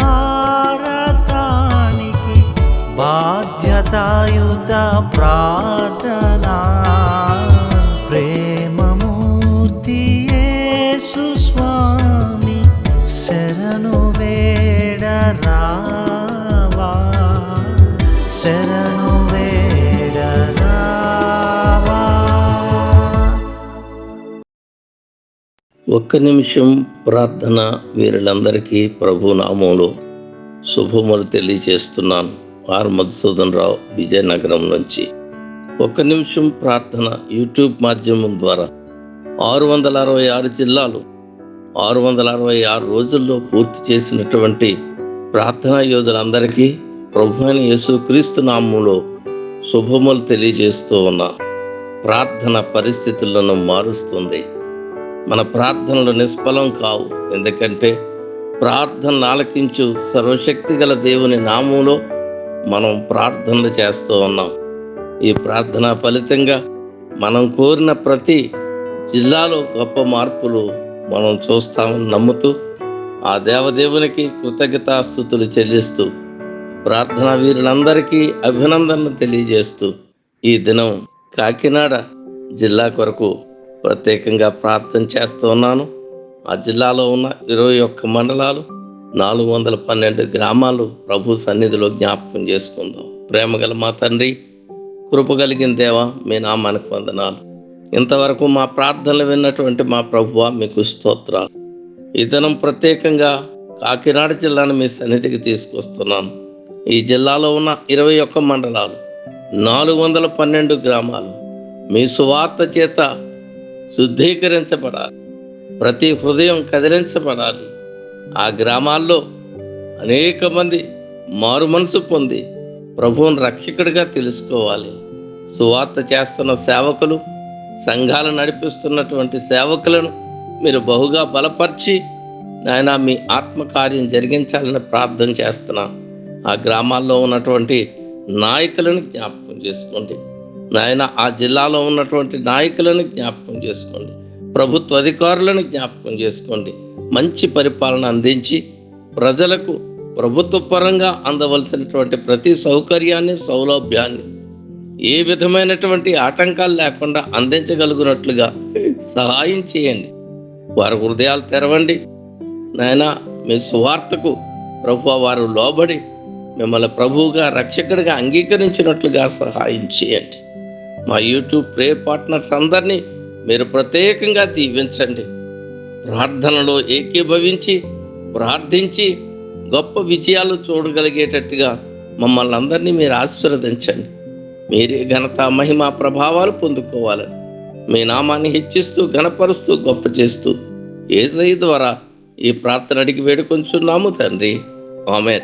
భారతానికి బాధ్యతాయుత ప్రార్థన ఒక్క నిమిషం ప్రార్థన వీరులందరికీ ప్రభు నామంలో శుభములు తెలియజేస్తున్నాను. ఆర్ మధుసూదన్ రావు విజయనగరం నుంచి. ఒక్క నిమిషం ప్రార్థన యూట్యూబ్ మాధ్యమం ద్వారా. ఆరు వందల అరవై ఆరు జిల్లాలు ఆరు వందల అరవై ఆరు రోజుల్లో పూర్తి చేసినటువంటి ప్రార్థనా యోధులందరికీ ప్రభు అయిన యేసుక్రీస్తు నామంలో శుభములు తెలియజేస్తూ ఉన్నా. ప్రార్థన పరిస్థితులను మారుస్తుంది. మన ప్రార్థనలు నిష్ఫలం కావు. ఎందుకంటే ప్రార్థన ఆలకించు సర్వశక్తి గల దేవుని నామంలో మనం ప్రార్థనలు చేస్తూ ఉన్నాం. ఈ ప్రార్థన ఫలితంగా మనం కోరిన ప్రతి జిల్లాలో గొప్ప మార్పులు మనం చూస్తామని నమ్ముతూ ఆ దేవదేవునికి కృతజ్ఞతాస్థుతులు చెల్లిస్తూ ప్రార్థనా వీరులందరికీ అభినందనలు తెలియజేస్తూ ఈ దినం కాకినాడ జిల్లా కొరకు ప్రత్యేకంగా ప్రార్థన చేస్తూ ఉన్నాను. ఆ జిల్లాలో ఉన్న ఇరవై ఒక్క మండలాలు నాలుగు వందల పన్నెండు గ్రామాలు ప్రభు సన్నిధిలో జ్ఞాపకం చేసుకుందాం. ప్రేమగల మా తండ్రి కృప కలిగిన దేవా మీ నామానికి వందనాలు. ఇంతవరకు మా ప్రార్థనలు విన్నటువంటి మా ప్రభువ మీకు స్తోత్రాలు. ఈ దినం ప్రత్యేకంగా కాకినాడ జిల్లాను మీ సన్నిధికి తీసుకొస్తున్నాను. ఈ జిల్లాలో ఉన్న ఇరవై ఒక్క మండలాలు నాలుగు వందల పన్నెండు గ్రామాలు మీ సువార్త చేత శుద్ధీకరించబడాలి. ప్రతి హృదయం కదిలించబడాలి. ఆ గ్రామాల్లో అనేక మంది మారు మనసు పొంది ప్రభువుని రక్షకుడిగా తెలుసుకోవాలి. సువార్త చేస్తున్న సేవకులు సంఘాలు నడిపిస్తున్నటువంటి సేవకులను మీరు బహుగా బలపరిచి నాయన మీ ఆత్మకార్యం జరిగించాలని ప్రార్థన చేస్తున్నా. ఆ గ్రామాల్లో ఉన్నటువంటి నాయకులను జ్ఞాపకం చేసుకోండి. నాయన ఆ జిల్లాలో ఉన్నటువంటి నాయకులను జ్ఞాపకం చేసుకోండి. ప్రభుత్వ అధికారులను జ్ఞాపకం చేసుకోండి. మంచి పరిపాలన అందించి ప్రజలకు ప్రభుత్వ పరంగా అందవలసినటువంటి ప్రతి సౌకర్యాన్ని సౌలభ్యాన్ని ఏ విధమైనటువంటి ఆటంకాలు లేకుండా అందించగలుగునట్లుగా సహాయం చేయండి. వారి హృదయాలు తెరవండి. నాయన మీ సువార్తకు ప్రభు వారు లోబడి మిమ్మల్ని ప్రభువుగా రక్షకుడిగా అంగీకరించినట్లుగా సహాయం చేయండి. మా యూట్యూబ్ ప్రే పార్ట్నర్స్ అందరినీ మీరు ప్రత్యేకంగా దీవించండి. ప్రార్థనలో ఏకీభవించి ప్రార్థించి గొప్ప విజయాలు చూడగలిగేటట్టుగా మమ్మల్ని అందరినీ మీరు ఆశీర్వదించండి. మీరే ఘనత మహిమ ప్రభావాలు పొందుకోవాలని మీ నామాన్ని హెచ్చిస్తూ ఘనపరుస్తూ గొప్ప చేస్తూ ఏసై ద్వారా ఈ ప్రార్థన అడిగి వేడుకొంచున్నాము తండ్రి. ఆమె